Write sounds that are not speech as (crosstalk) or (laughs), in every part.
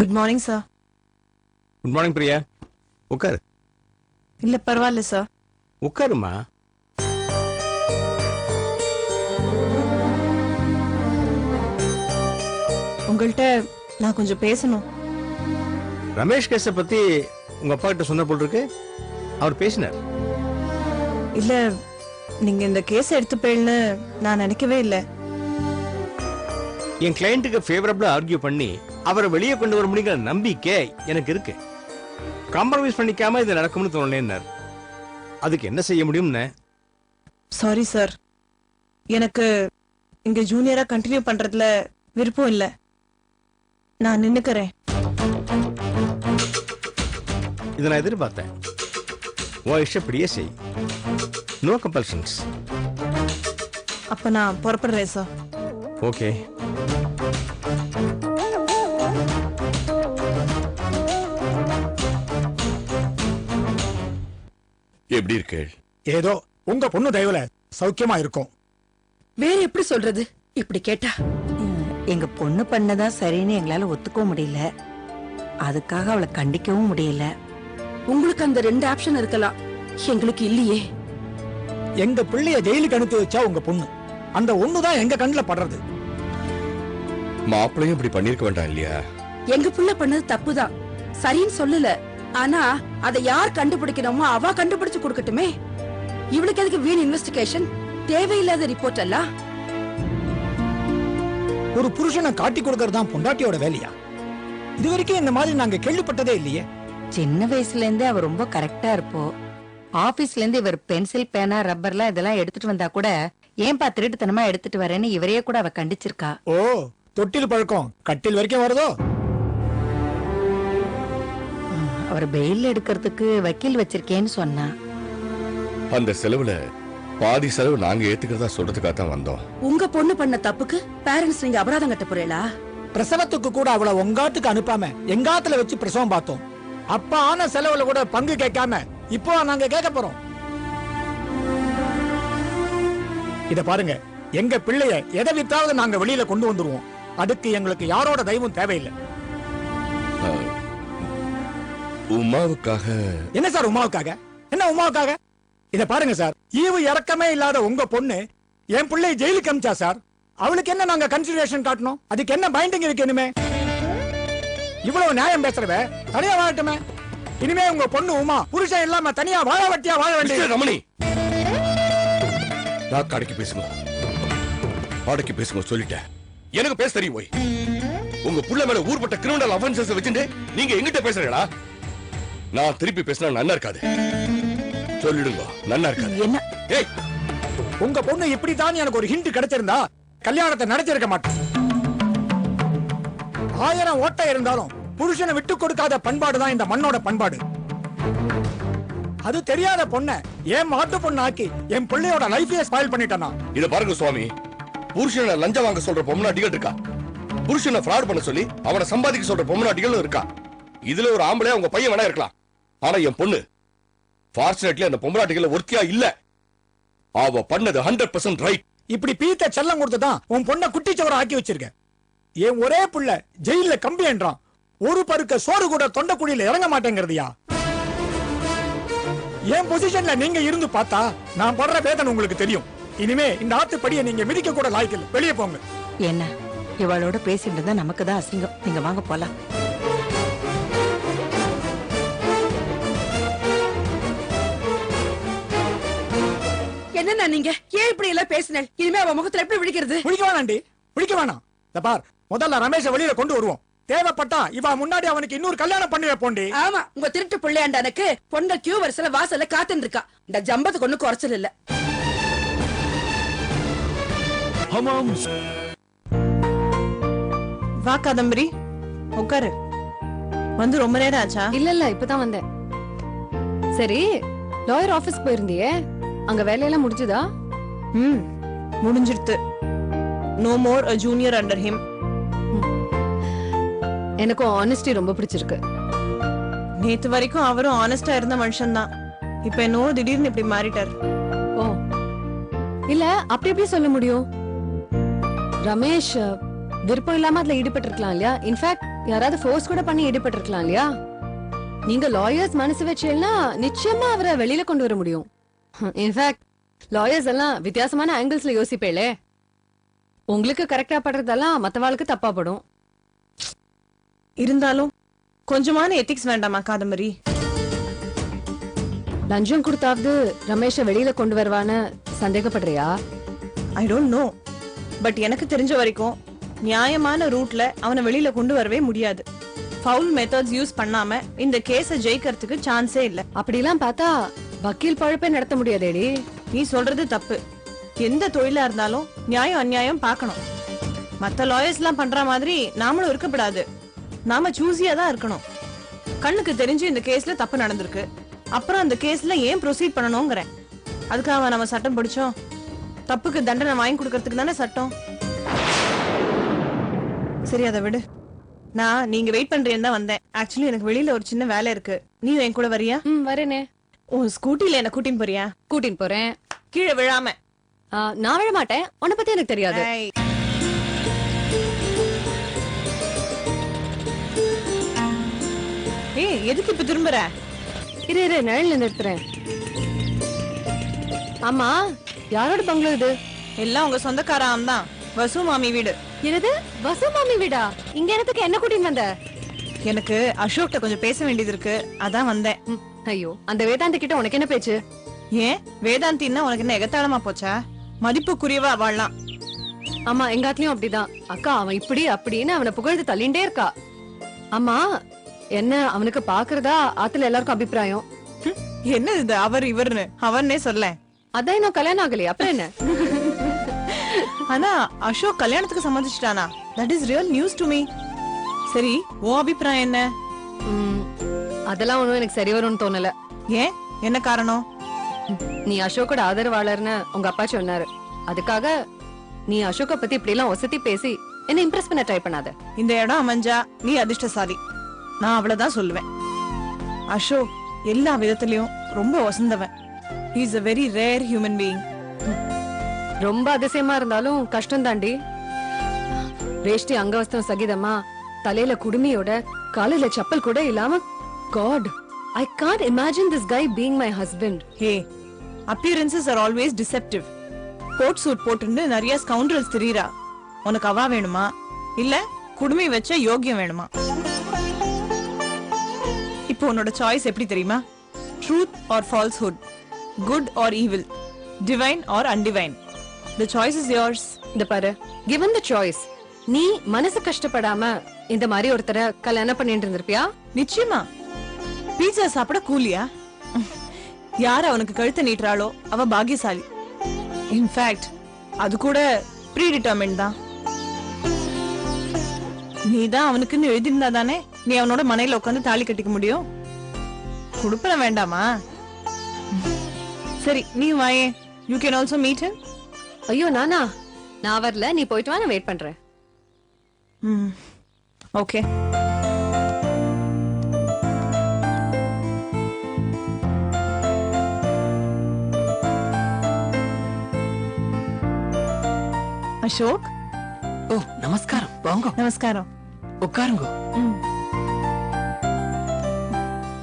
Good morning sir good morning Priya உட்காரு இல்ல பரவாயில்ல சார் உட்காருமா உங்கள்கிட்ட நான் கொஞ்சம் பேசணும். ரமேஷ் கேஸை பத்தி உங்க அப்பா கிட்ட சொன்ன போல் இருக்கு. அவர் பேசினார். இல்ல நீங்க இந்த கேஸ் எடுத்துப்பேன்னு நான் நினைக்கவே இல்ல. என் கிளையண்ட்டுக்கு ஃபேவரபிளா ஆர்கியூ பண்ணி அவரை வெளியே கொண்டு வர முடியுங்கிற நம்பிக்கை எனக்கு இருக்கு. காம்ப்ரமைஸ் பண்ணிக்காம இது நடக்கும்னு தோணலேன்னார் அதுக்கு என்ன செய்ய முடியும்னு? சாரி சார் எனக்கு இங்க ஜூனியரா கண்டினியூ பண்றதுல விருப்பம் இல்ல. நான் நின்னுக்கிறேன். இதை நான் எதிர்பார்த்தேன். உன் இஷ்டப்படியே செய். நோ கம்பல்ஷன்ஸ் அப்ப நான் புறப்படுறேன் சார் ஓகே எப்படி இருக்கு? ஏதோ உங்க பொண்ணு தயவுல சௌக்கியமா இருக்கும். வேற எப்படி சொல்றது? இப்படி கேட்டா. எங்க பொண்ணு பண்ணதா சரின்னு எங்களால ஒத்துக்கவும் முடியல. அதுக்காக அவளை கண்டிக்கவும் முடியல. உங்களுக்கு அந்த ரெண்டு ஆப்ஷன் இருக்கலாம். எங்களுக்கு இல்லையே. எங்க பிள்ளைய ஜெயிலுக்கு அனுப்பி வச்சா உங்க பொண்ணு. அந்த ஒண்ணுதான் எங்க கண்ணுல படுறது. மாப்பிளையும் இப்படி பண்ணிருக்க வேண்டாம் இல்லையா? எங்க புள்ள பண்ணது தப்புதான். சரின்னு சொல்லல. ஆனா அதை யார் கண்டுபிடிக்கணுமோ அவ கண்டுபிடிச்சு கொடுக்கட்டுமே. இவளுக்கு எதுக்கு வீண் இன்வெஸ்டிகேஷன் தேவையில்லாத ரிப்போர்ட் எல்லாம் ஒரு புருஷனை காட்டி கொடுக்கறது தான் பொண்டாட்டியோட வேலையா? இது வரைக்கும் இந்த மாதிரி நாங்க கேள்விப்பட்டதே இல்லையே. சின்ன வயசுல இருந்தே அவ ரொம்ப கரெக்டா இருப்போ. ஆபீஸ்ல இருந்து இவர் பென்சில் பேனா ரப்பர்லாம் இதெல்லாம் எடுத்துட்டு வந்தா கூட ஏன்பா திருட்டுத்தனமா எடுத்துட்டு வரேன்னு இவரையே கூட அவ கண்டிச்சிருக்கா? ஓ தொட்டில் பழக்கம். கட்டில் வரைக்கும் வருதோ? அவர் பெயில் எடுக்கிறதுக்கு வக்கீல் வச்சிருக்கேன்னு சொன்னா. அந்த செலவுல பாதி செலவு நாங்க ஏத்துக்கிறதா சொல்றதுக்காக தான் வந்தோம். உங்க பொண்ணு பண்ண தப்புக்கு பேரண்ட்ஸ் நீங்க அபராதம் கட்ட போறீங்களா? பிரசவத்துக்கு கூட அவளை உங்காட்டுக்கு அனுப்பாம எங்காத்துல வச்சு பிரசவம் பார்த்தோம். அப்ப ஆன செலவுல கூட பங்கு கேட்காம இப்போ நாங்க கேட்க போறோம். இத பாருங்க. எங்க பிள்ளைய எதை வித்தாவது நாங்க வெளியில கொண்டு வந்துருவோம். அதுக்கு எங்களுக்கு யாரோட தெய்வம் தேவையில்லை. உமாவுக்காக. என்ன சார் உமாவுக்காக? என்ன உமாவுக்காக? இத பாருங்க சார். ஈவு இறக்கமே இல்லாத உங்க பொண்ணு என் பிள்ளை ஜெயிலுக்கு அமிச்சா சார்? அவளுக்கு என்ன நாங்க கன்சிடரேஷன் காட்டணும்? அதுக்கு என்ன பைண்டிங் இருக்கு இனிமே? இவ்வளவு நியாயம் பேசுறவ தனியா வாழட்டுமே. இனிமே உங்க பொண்ணு உமா புருஷன் இல்லாம தனியா வாழ வட்டியா வாழ வேண்டிய ரமணி! நான் கடைக்கு பேசுங்க. அடக்கி பேசுங்க சொல்லிட்டேன். எனக்கு பேச தெரியும் போய். உங்க புள்ள மேல ஊர்பட்ட கிரிமினல் அஃபென்சஸ் வச்சுட்டு நீங்க எங்கிட்ட பேசுறீங்களா? நான் திருப்பி பேசினா நன்னா இருக்காது. சொல்லிடுங்க நன்னா இருக்காது. என்ன? ஏய்! உங்க பொண்ணு இப்படித்தான் எனக்கு ஒரு ஹிண்ட் கிடைச்சிருந்தா கல்யாணத்தை நடத்திருக்க மாட்டேன். ஆயிரம் ஓட்டை இருந்தாலும் புருஷனை விட்டு கொடுக்காத பண்பாடு தான் இந்த மண்ணோட பண்பாடு. அது தெரியாத பொண்ண என் மாட்டு பொண்ணு ஆக்கி என் பிள்ளையோட லைஃபையே ஸ்பாயில் பண்ணிட்டானா? இத பாருங்க சுவாமி. புருஷனை லஞ்சம் வாங்க சொல்ற பொம்மநாட்டிகள் இருக்கா? புருஷனை ஃப்ராட் பண்ண சொல்லி அவனை சம்பாதிக்க சொல்ற பொம்மநாட்டிகளும் இருக்கா? இதுல ஒரு ஆம்பளை உங்க பையன் வேணா இருக்கலாம். ஆனா என் பொண்ணு ஃபார்ச்சுனேட்லி அந்த பொம்மநாட்டிகள் ஒருத்தியா இல்ல. அவ பண்ணது ஹண்ட்ரட் பர்சன்ட் ரைட் இப்படி பீத்த செல்லம் கொடுத்து தான் உன் பொண்ணை குட்டிச்சவரை ஆக்கி வச்சிருக்க. என் ஒரே புள்ள ஜெயில கம்பி என்றான் ஒரு பருக்க சோறு கூட தொண்டக்குழியில இறங்க மாட்டேங்கிறதுயா? என் பொசிஷன்ல நீங்க இருந்து பார்த்தா நான் படுற வேதனை உங்களுக்கு தெரியும். இனிமே இந்த ஆத்துப்படியை நீங்க மிதிக்க கூட லாய்க்கல வெளியே போங்க. என்ன? இவளோட பேசிட்டு இருந்தா நமக்கு தான் அசிங்கம். நீங்க வாங்க போலாம். என்னன்னா நீங்க? ஏன் இப்படி எல்லாம் பேசினேன் இனிமே அவ முகத்துல எப்படி விழிக்கிறது? பிடிக்க வேணாண்டி பிடிக்க வேணாம். இந்த பார். முதல்ல ரமேஷ வெளியில கொண்டு வருவோம். தேவைப்பட்டா இவ முன்னாடி அவனுக்கு இன்னொரு கல்யாணம் பண்ணி வைப்போண்டி ஆமா. உங்க திருட்டு பிள்ளையாண்டனுக்கு பொண்கள் கியூ வரிசையில வாசல்ல காத்துன்னு இருக்கா. இந்த ஜம்பத்துக்கு ஒண்ணு குறைச்சல் இல்ல. வா காதம்பரி. உட்காரு வந்து ரொம்ப நேரம் ஆச்சா? இல்ல இல்ல இப்பதான் வந்தேன். சரி லாயர் ஆபீஸ் போயிருந்தியே? அங்க வேலையெல்லாம் முடிஞ்சுதா? ம் முடிஞ்சிருத்து no more a junior under him எனக்கும் ஆனஸ்டி ரொம்ப பிடிச்சிருக்கு. நேத்து வரைக்கும் அவரும் ஆனஸ்டா இருந்த மனுஷன் தான் இப்ப என்னவோ திடீர்னு இப்படி மாறிட்டார். ஓ. இல்ல அப்படி எப்படி சொல்ல முடியும்? ரமேஷ் விருப்பம் இல்லாம அதுல ஈடுபட்டிருக்கலாம் இல்லையா? இன்ஃபேக்ட் யாராவது ஃபோர்ஸ் கூட பண்ணி ஈடுபட்டிருக்கலாம் இல்லையா? நீங்க லாயர்ஸ் மனசு வச்சேன்னா நிச்சயமா அவரை வெளியில கொண்டு வர முடியும். இன்ஃபேக்ட் லாயர்ஸ் எல்லாம் வித்தியாசமான ஆங்கிள்ஸ்ல யோசிப்பேளே. உங்களுக்கு கரெக்டா படுறதெல்லாம் மத்தவாளுக்கு தப்பா படும். இருந்தாலும் கொஞ்சமான எத்திக்ஸ் வேண்டாமா காதம்பரி? லஞ்சம் கொடுத்தாவது ரமேஷ வெளியில கொண்டு வருவான்னு சந்தேகப்படுறியா? ஐ டோன்ட் நோ பட் எனக்கு தெரிஞ்ச வரைக்கும் நியாயமான ரூட்ல அவனை வெளியில கொண்டு வரவே முடியாது. ஃபவுல் மெத்தட்ஸ் யூஸ் பண்ணாம இந்த கேஸ ஜெயிக்கிறதுக்கு சான்ஸே இல்ல. அப்படிலாம் பார்த்தா வக்கீல் பழப்பே நடத்த முடியாதேடி. நீ சொல்றது தப்பு. எந்த தொழிலா இருந்தாலும் நியாயம் அநியாயம் பார்க்கணும். மத்த லாயர்ஸ் எல்லாம் பண்ற மாதிரி நாமளும் இருக்கப்படாது நாம சூசியா தான் இருக்கணும். கண்ணுக்கு தெரிஞ்சு இந்த கேஸ்ல தப்பு நடந்திருக்கு. அப்புறம் அந்த கேஸ்ல ஏன் ப்ரொசீட் பண்ணணுங்கிறேன் அதுக்காக நம்ம சட்டம் படிச்சோம். தப்புக்கு தண்டனை வாங்கி கொடுக்கறதுக்கு தானே சட்டம். சரி அதை விடு. நான் நீங்க வெயிட் பண்றேன்னு தான் வந்தேன். ஆக்சுவலி எனக்கு வெளியில ஒரு சின்ன வேலை இருக்கு. நீ என் கூட வரியா? வரேனே. உன் ஸ்கூட்டில என்ன கூட்டின்னு போறியா? கூட்டின்னு போறேன். கீழே விழாம. ஆ, நான் விழ மாட்டேன். உன்னை பத்தி எனக்கு தெரியாது. ஏய். ஏய் எதுக்கு இப்ப திரும்புற? இரு இரு நிழல்ல நிறுத்துறேன். ஆமா யாரோட பங்களோ இது? எல்லாம் உங்க சொந்தக்காராம் தான். வசு மாமி வீடு. என்னது? வசு மாமி வீடா? இங்க இடத்துக்கு என்ன கூட்டின்னு வந்த? எனக்கு அசோக்ட்ட கொஞ்சம் பேச வேண்டியது இருக்கு. அதான் வந்தேன். ம், ஐயோ அந்த வேதாந்த கிட்ட உனக்கு என்ன பேச்சு? ஏன்? வேதாந்தின்னா உனக்கு என்ன எகத்தாளமா போச்சா? மதிப்புக்குரியவா வாழலாம். ஆமா எங்க ஆத்துலயும் அப்படிதான். அக்கா அவன் இப்படி அப்படின்னு அவனை புகழ்ந்து தள்ளிண்டே இருக்கா. ஆமா என்ன அவனுக்கு பாக்குறதா ஆத்துல எல்லாருக்கும் அபிப்பிராயம்? என்ன இது? அவர் இவர்னு. அவர்னே சொல்ல அதான் இன்னும் கல்யாணம் ஆகலையே அப்புறம் என்ன? ஆனா அசோக் கல்யாணத்துக்கு சம்மதிச்சிட்டானா? That is real news to me சரி உன் அபிப்பிராயம் என்ன? அதெல்லாம் ஒண்ணும் எனக்கு சரி வரும்னு தோணல. ஏன்? என்ன காரணம்? நீ அசோக்கோட ஆதரவாளர்னு உங்க அப்பா சொன்னாரு. அதுக்காக நீ அசோக்க பத்தி இப்படி எல்லாம் ஒசத்தி பேசி என்ன இம்ப்ரெஸ் பண்ண ட்ரை பண்ணாத. இந்த இடம் அமைஞ்சா நீ அதிர்ஷ்டசாலி. நான் அவ்வளவுதான் சொல்லுவேன். அசோக் எல்லா விதத்திலயும் ரொம்ப வசந்தவன். Is a very rare human being ரொம்ப அதிசயமா இருந்தாலும் கஷ்டம் தாண்டி. வேஷ்டி அங்கவஸ்தம் சகிதமா தலையில குடுமியோட காலையில செப்பல் கூட இல்லாம God I can't imagine this guy being my husband hey appearances are always deceptive coat suit போட்டுன்னு நிறைய ஸ்கவுண்டல்ஸ் திரியறா. உனக்கு அவா வேணுமா? இல்ல குடுமி வச்ச யோகியம் வேணுமா? இப்போ உன்னோட சாய்ஸ் எப்படி தெரியுமா? Truth or falsehood good or evil divine or undivine the choice is yours. இந்த பாரு given the சாய்ஸ் நீ மனசு கஷ்டப்படாம இந்த மாதிரி ஒருத்தரை கல்யாணம் பண்ணிட்டு இருந்திருப்பியா? நிச்சயமா. பீட்சா சாப்பிட கூலியா? யார் அவனுக்கு கழுத்தை நீட்டுறாளோ? அவ பாக்கியசாலி. இன்ஃபேக்ட் அது கூட ப்ரீ டிட்டர்மின் தான். நீ தான் அவனுக்குன்னு எழுதியிருந்தா தானே? நீ அவனோட மனையில உட்காந்து தாலி கட்டிக்க முடியும்? குடுப்பன வேண்டாமா? சரி நீ வாயே. You can also meet him. ஐயோ நானா? நான் வரல. நீ போயிட்டு வா நான் வெயிட் பண்றேன். ஓகே அசோக்? ஓ நமஸ்காரம். வாங்க. நமஸ்காரம். உட்காருங்க.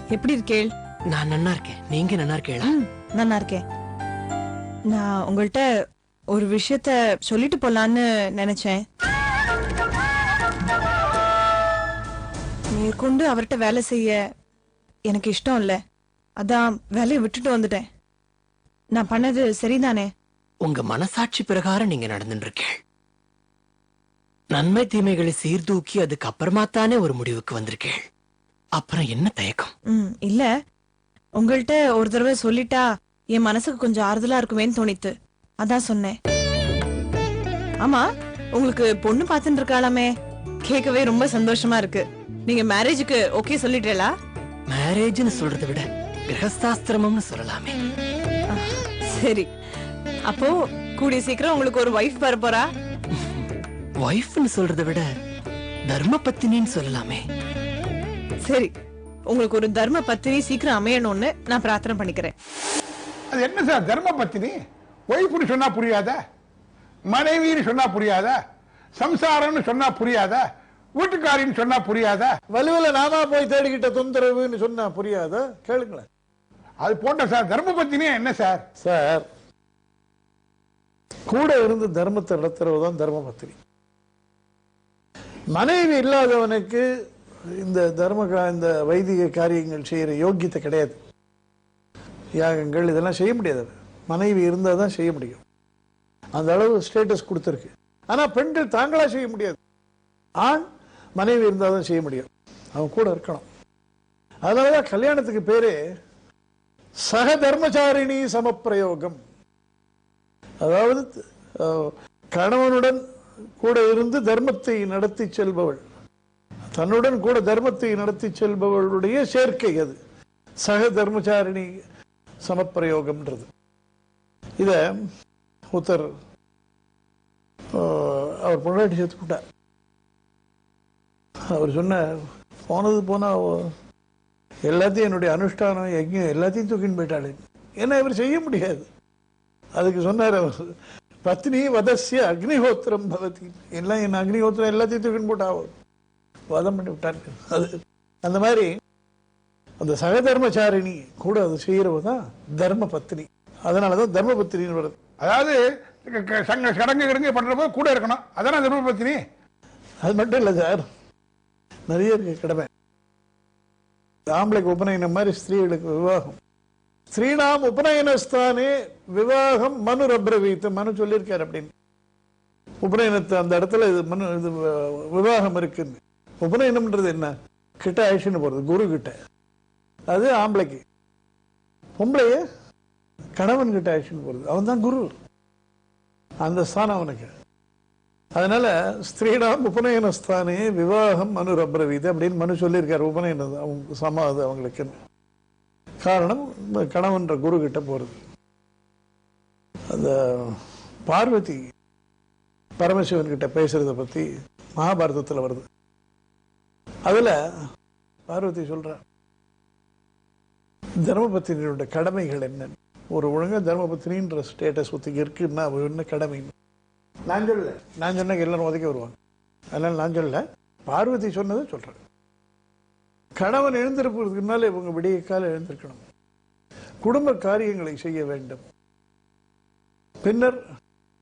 எப்படி இருக்கேள்? நான் நன்னா இருக்கேன். நீங்க நன்னா இருக்கீங்களா? ம், நல்லா இருக்கேன். நான் உங்கள்ட்ட ஒரு விஷயத்த சொல்லிட்டு போலான்னு நினைச்சேன். மேற்கொண்டு அவர்கிட்ட வேலை செய்ய எனக்கு இஷ்டம் இல்ல. அதான் வேலையை விட்டுட்டு வந்துட்டேன். நான் பண்ணது சரிதானே? உங்க மனசாட்சி பிரகாரம் நீங்க நடந்துட்டு இருக்கீள் நன்மை தீமைகளை சீர்தூக்கி அதுக்கு அப்புறமா தானே ஒரு முடிவுக்கு வந்திருக்கீள் அப்புறம் என்ன தயக்கம்? ம் இல்ல. உங்கள்ட்ட ஒரு தடவை சொல்லிட்டா என் மனசுக்கு கொஞ்சம் ஆறுதலா இருக்குமேன்னு தோணித்து. அதான் சொன்னேன். ஆமா உங்களுக்கு பொண்ணு பார்த்துட்டு இருக்காளாமே கேட்கவே ரொம்ப சந்தோஷமா இருக்கு. நீங்க மேரேஜுக்கு ஓகே சொல்லிட்டேலா மேரேஜ்னு சொல்றதை விட கிரகஸ்தாஸ்திரமம்னு சொல்லலாமே. சரி. அப்போ கூடிய சீக்கிரம் உங்களுக்கு ஒரு ஒய்ஃப் வர போறா ஒய்ஃப்னு சொல்றதை விட தர்ம பத்தினின்னு சொல்லலாமே. சரி உங்களுக்கு ஒரு தர்ம பத்தினி சீக்கிரம் அமையணும்னு நான் பிரார்த்தனை பண்ணிக்கிறேன். அது என்ன சார் தர்ம பத்தினி ஒய்ஃப்னு சொன்னா புரியாத? மனைவின்னு சொன்னா புரியாத? சம்சாரம்னு சொன்னா புரியாத? வீட்டுக்காரின்னு சொன்னா புரியாதா? வலுவில நாமா போய் தேடிக்கிட்ட தொந்தரவுன்னு சொன்னா புரியாதா? கேளுங்களேன். அது போட்ட சார் தர்ம பத்தினியா என்ன சார்? சார் கூட இருந்து தர்மத்தை நடத்துறவு தான் தர்ம பத்திரி. மனைவி இல்லாதவனுக்கு இந்த தர்ம இந்த வைதிக காரியங்கள் செய்யற யோக்கியத்தை கிடையாது. யாகங்கள் இதெல்லாம் செய்ய முடியாது. மனைவி இருந்தால் தான் செய்ய முடியும். அந்த அளவு ஸ்டேட்டஸ் கொடுத்துருக்கு. ஆனா பெண்கள் தாங்களா செய்ய முடியாது. ஆண் மனைவி இருந்தால் தான் செய்ய முடியும். அவன் கூட இருக்கணும். அதனாலதான் கல்யாணத்துக்கு பேரு சக தர்மச்சாரிணி சமப்பிரயோகம். அதாவது கணவனுடன் கூட இருந்து தர்மத்தை நடத்தி செல்பவள். தன்னுடன் கூட தர்மத்தை நடத்தி செல்பவளுடைய சேர்க்கை அது. சக தர்மச்சாரிணி சமப்பிரயோகம்ன்றது. இத ஒருத்தர் அவர் பொண்டாட்டி சேர்த்துக்கிட்டார் அவர் சொன்னார் போனது போனால் எல்லாத்தையும் என்னுடைய அனுஷ்டானம் யஜ்யம் எல்லாத்தையும் தூக்கின்னு போயிட்டாளே. ஏன்னா இவர் செய்ய முடியாது. அதுக்கு சொன்னார் அவர் பத்னி வதஸ்ய அக்னிஹோத்திரம் பவதி. எல்லாம் என் அக்னிஹோத்திரம் எல்லாத்தையும் தூக்கின்னு போட்டா. வதம் பண்ணி விட்டார். அது அந்த மாதிரி அந்த சகதர்மச்சாரிணி கூட அது செய்யறவ தான் தர்ம பத்னி அதனாலதான் தர்ம பத்னின்னு வருது. அதாவது சங்க சடங்கு கிடங்கு பண்றப்போ கூட இருக்கணும். அதானே தர்ம பத்தினி அது மட்டும் இல்ல சார். நிறைய இருக்கு கடமை. ஆம்பளைக்கு உபநயனம் மாதிரி ஸ்திரீகளுக்கு விவாகம். ஸ்ரீராம் உபநயனஸ்தானே விவாகம் மனு ரப்ரவீத்து. மனு சொல்லியிருக்காரு அப்படின்னு. உபநயனத்தை அந்த இடத்துல இது மனு இது விவாகம் இருக்குன்னு. உபநயனம்ன்றது என்ன? கிட்ட ஆயிடுச்சுன்னு போறது குரு கிட்ட. அது ஆம்பளைக்கு. பொம்பளைய கணவன் கிட்ட ஆயிடுச்சுன்னு போறது அவன் தான் குரு. அந்த ஸ்தானம் அவனுக்கு. அதனால ஸ்திரீடாம் உபநயனஸ்தானே விவாகம் மனு ரப்ரவீது அப்படின்னு மனு சொல்லியிருக்காரு உபநயனம் அவங்க சம அது அவங்களுக்குன்னு. காரணம் இந்த கணவன்ற குரு கிட்ட போறது. அந்த பார்வதி பரமசிவன் கிட்ட பேசுறத பத்தி மகாபாரதத்துல வருது. அதுல பார்வதி சொல்ற தர்மபத்தினியோட கடமைகள் என்ன ஒரு ஒழுங்கா தர்மபத்தினின்ற ஸ்டேட்டஸ் ஒத்துக்கு இருக்குன்னா அவ என்ன கடமை? நான் சொல்லல. நான் சொன்ன எல்லாரும் ஒதுக்கி வருவாங்க. அதனால நான் சொல்லல. பார்வதி சொன்னதை சொல்றேன் கணவன் எழுந்திருப்பதற்கு முன்னால இவங்க விடிய கால எழுந்திருக்கணும். குடும்ப காரியங்களை செய்ய வேண்டும். பின்னர்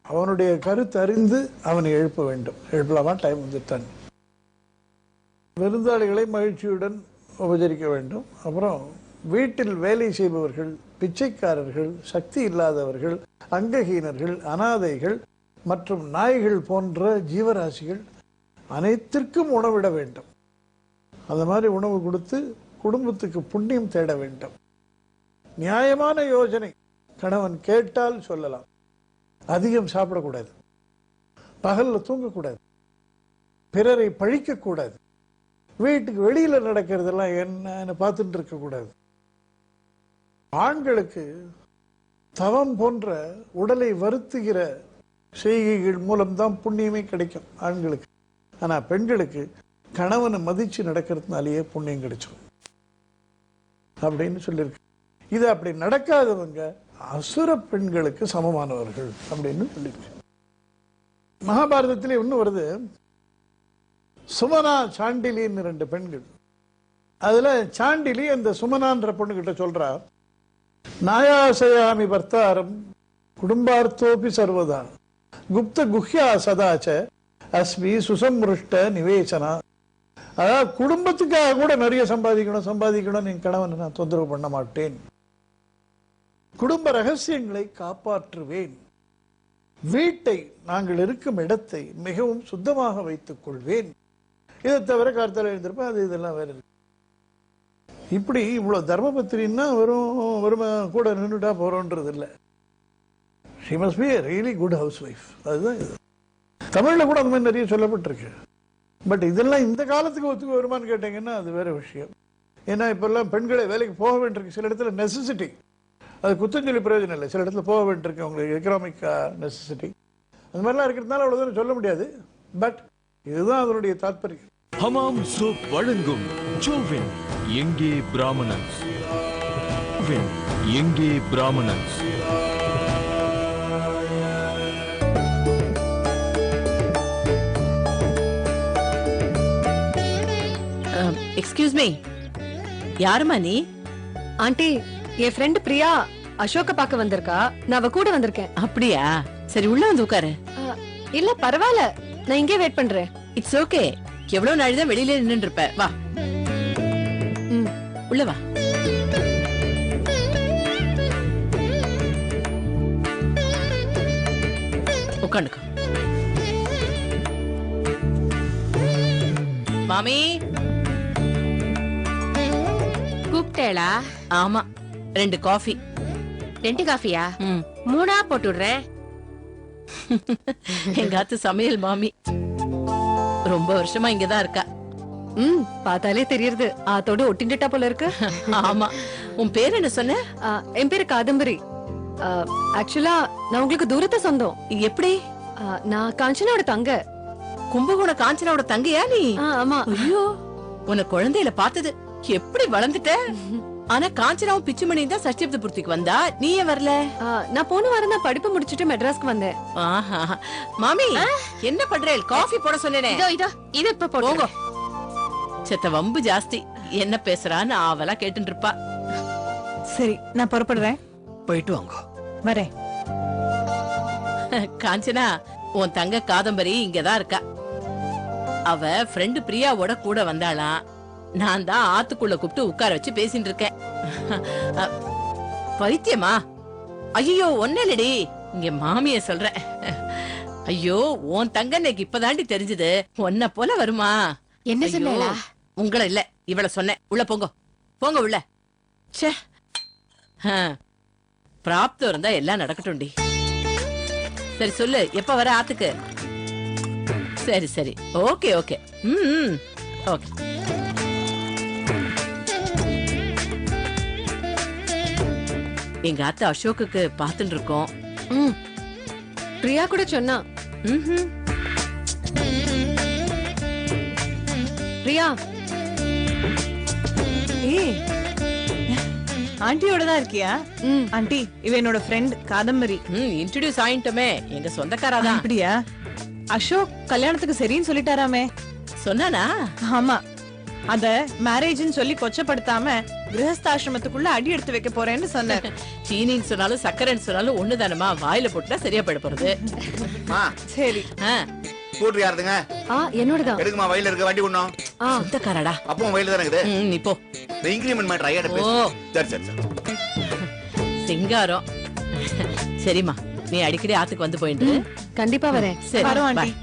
அவனுடைய கருத்து அறிந்து அவனை எழுப்ப வேண்டும். எழுப்பலாமா? டைம் வந்துட்டான். விருந்தாளிகளை மகிழ்ச்சியுடன் உபச்சரிக்க வேண்டும். அப்புறம் வீட்டில் வேலை செய்பவர்கள் பிச்சைக்காரர்கள் சக்தி இல்லாதவர்கள் அங்கஹீனர்கள் அனாதைகள் மற்றும் நாய்கள் போன்ற ஜீவராசிகள் அனைத்திற்கும் உணவிட வேண்டும். அந்த மாதிரி உணவு கொடுத்து குடும்பத்துக்கு புண்ணியம் தேட வேண்டும். நியாயமான யோஜனை. கணவன் கேட்டால் சொல்லலாம். அதிகம் சாப்பிடக்கூடாது. பகல்ல தூங்கக்கூடாது. பிறரை பழிக்கக்கூடாது. வீட்டுக்கு வெளியில நடக்கிறதெல்லாம் என்னன்னு பார்த்துட்டு இருக்கக்கூடாது. ஆண்களுக்கு தவம் போன்ற உடலை வருத்துகிற செய்கைகள் மூலம்தான் புண்ணியமே கிடைக்கும் ஆண்களுக்கு. ஆனால் பெண்களுக்கு கணவனை மதிச்சு நடக்கிறதுனாலேயே புண்ணியம் கிடைச்சிடும் அப்படின்னு சொல்லியிருக்கு. இது அப்படி நடக்காதவங்க அசுர பெண்களுக்கு சமமானவர்கள் அப்படின்னு சொல்லியிருக்கு. மகாபாரதத்திலே இன்னும் வருது. சுமனா சாண்டிலின்னு ரெண்டு பெண்கள். அதுல சாண்டிலி அந்த சுமனான்ற பொண்ணு கிட்ட சொல்றா நாயாசயாமி பர்த்தாரம் குடும்பார்த்தோபி சர்வதா. குப்த குஹ்யா சதாச்ச அஸ்மி சுசம்ருஷ்ட நிவேசனா. அதாவது குடும்பத்துக்காக கூட நிறைய சம்பாதிக்கணும் சம்பாதிக்கணும் என் கணவனை நான் தொந்தரவு பண்ண மாட்டேன். குடும்ப ரகசியங்களை காப்பாற்றுவேன். வீட்டை நாங்கள் இருக்கும் இடத்தை மிகவும் சுத்தமாக வைத்துக் கொள்வேன். இதை தவிர கார்த்தால எழுந்திருப்பேன் அது இதெல்லாம் வேற இருக்கு. இப்படி இவ்வளவு தர்மபத்திரின்னா வெறும் வெறும கூட நின்றுட்டா போறோன்றது இல்ல. She must be really good housewife அதுதான் இது. தமிழ்ல கூட அந்த மாதிரி நிறைய சொல்லப்பட்டிருக்கு. பட் இதெல்லாம் இந்த காலத்துக்கு ஒத்துக்கு வருமான்னு கேட்டீங்கன்னா அது வேற விஷயம். ஏன்னா இப்பெல்லாம் பெண்களை வேலைக்கு போக வேண்டியிருக்கு. சில இடத்துல நெசசிட்டி அது குத்தஞ்சொல்லி பிரயோஜனம் இல்லை. சில இடத்துல போக வேண்டியிருக்கு உங்களுக்கு எக்கனாமிக் நெசசிட்டி அந்த மாதிரிலாம் இருக்கிறதுனால அவ்வளோ தூரம் சொல்ல முடியாது. பட் இதுதான் அதனுடைய தாற்பயம். ஹமாம் சூப் வழங்கும் ஜோவின் எங்கே பிராமணன்ஸ்? எங்கே பிராமணன்ஸ்? எக்ஸ்கியூஸ் மீ யாருமா நீ? ஆண்டி என் ஃப்ரெண்ட் பிரியா அசோக்க பார்க்க வந்திருக்கா. நான் அவ கூட வந்திருக்கேன். அப்படியா? சரி உள்ள வந்து உட்காரு. இல்ல பரவாயில்ல. நான் இங்கே வெயிட் பண்றேன். இட்ஸ் ஓகே எவ்வளவு நாள் தான் வெளியில நின்னு இருப்ப வா. உள்ள வா. உட்காந்துக்கோ. மாமி. கூப்பிட்டேளா ஆமா ரெண்டு காஃபி ரெண்டு காஃபியா மூணா போட்டு விடுறேன் எங்க ஆத்து சமையல் மாமி? ரொம்ப வருஷமா இங்கதான் இருக்கா. ம் பார்த்தாலே தெரியுது ஆத்தோட ஒட்டிண்டுட்டா போல இருக்கு. ஆமா. உன் பேர் என்ன சொன்ன? என் பேரு காதம்பரி. ஆக்சுவலா நான் உங்களுக்கு தூரத்தை சொந்தம். எப்படி? நான் காஞ்சனாவோட தங்க. கும்பகோணம் காஞ்சனாவோட தங்கையா நீ? ஆமா. ஐயோ உன்னை குழந்தையில பார்த்தது. எப்படி வளர்ந்துட்ட? ஆனா காஞ்சனாவும் பிச்சுமணி தான் சஷ்டிபதி பூர்த்திக்கு வந்தா? நீ ஏன் வரல? ஆ, நான் போன வாரம் தான் படிப்பு முடிச்சிட்டு மெட்ராஸ்க்கு வந்தேன். ஆஹா. மாமி என்ன பண்றேன் காஃபி போட சொன்னேனே. இதோ இதோ இது இப்ப போங்க போங்க. செத்த வம்பு ஜாஸ்தி. என்ன பேசுறான்னு ஆவலா கேட்டுட்டு இருப்பா சரி நான் புறப்படுறேன். போயிட்டு வாங்க. வரேன். காஞ்சனா உன் தங்க காதம்பரி இங்கதான் இருக்கா. அவ ஃப்ரெண்டு பிரியாவோட கூட வந்தாளாம். நான் தான் ஆத்துக்குள்ள கூப்பிட்டு உட்கார வச்சு பேசிட்டு இருக்கேன். பைத்தியமா? ஐயோ ஒன்னலடி. இங்க மாமிய சொல்றேன். ஐயோ உன் தங்க இன்னைக்கு இப்பதாண்டி தெரிஞ்சது. உன்ன போல வருமா? என்ன ஐயோ, சொன்னேளா உங்கள இல்ல இவள சொன்னேன். உள்ள போங்க. போங்க உள்ள. ச்சே. ஆ, பிராப்தம் இருந்தா எல்லாம் நடக்கட்டும்டி. சரி சொல்லு எப்ப வர ஆத்துக்கு? சரி சரி. Okay okay. ம். ஓகே. எங்க ஆத்து அசோக்குக்கு பாத்துட்டு இருக்கோம் ம். பிரியா கூட சொன்னா. ம்ஹும். பிரியா. ஏய் ஆண்டியோட தான் இருக்கியா? ம். ஆண்டி இவ என்னோட ஃப்ரெண்ட் காதம்பரி. ம் இன்ட்ரடியூஸ் ஆயிட்டோமே எங்க சொந்தக்காராதான் அப்படியா? அசோக் கல்யாணத்துக்கு சரின்னு சொல்லிட்டாராமே. சொன்னானா? ஆமா. அத மேரேஜ்னு சொல்லி கொச்சப்படுத்தாம கிரகஸ்தாசிரமத்துக்குள்ள அடி எடுத்து வைக்க போறேன்னு சொன்னார். (laughs) சீனின்னு சொன்னாலும் சக்கரைன்னு சொன்னாலும் ஒண்ணுதானமா வாயில போட்டுட்டா சரியா போயிட போறது. (laughs) சரி. ஆ, ஸ்கூட்டர் யாருதுங்க? ஆ என்னோடதான் எடுக்குமா வயல்ல இருக்க வண்டி ஒண்ணும் ஆ. சொந்தக்காரடா. அப்பவும் வயல்ல தானே இருக்குது? ம், நீ போ. இந்த இன்கிரிமெண்ட் மேட்டர் பேசு. சரி சரி சரி. சிங்காரம். (laughs) சரிம்மா நீ அடிக்கடி ஆத்துக்கு வந்து போயிட்டு. கண்டிப்பா வரேன். சரி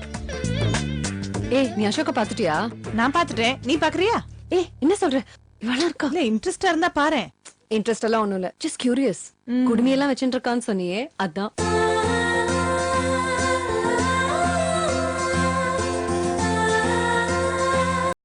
ஏய் நீ அசோக்க பாத்துட்டியா நான் பாத்துட்டேன் நீ பாக்குறியா ஏய் என்ன சொல்ற? இவளா இருக்கா? இல்ல இன்ட்ரெஸ்டா இருந்தா பாரேன். இன்ட்ரெஸ்ட் எல்லாம் ஒண்ணும் இல்ல ஜஸ்ட் கியூரியஸ். குடுமையெல்லாம் வச்சுட்டு இருக்கான்னு சொன்னியே அதான்.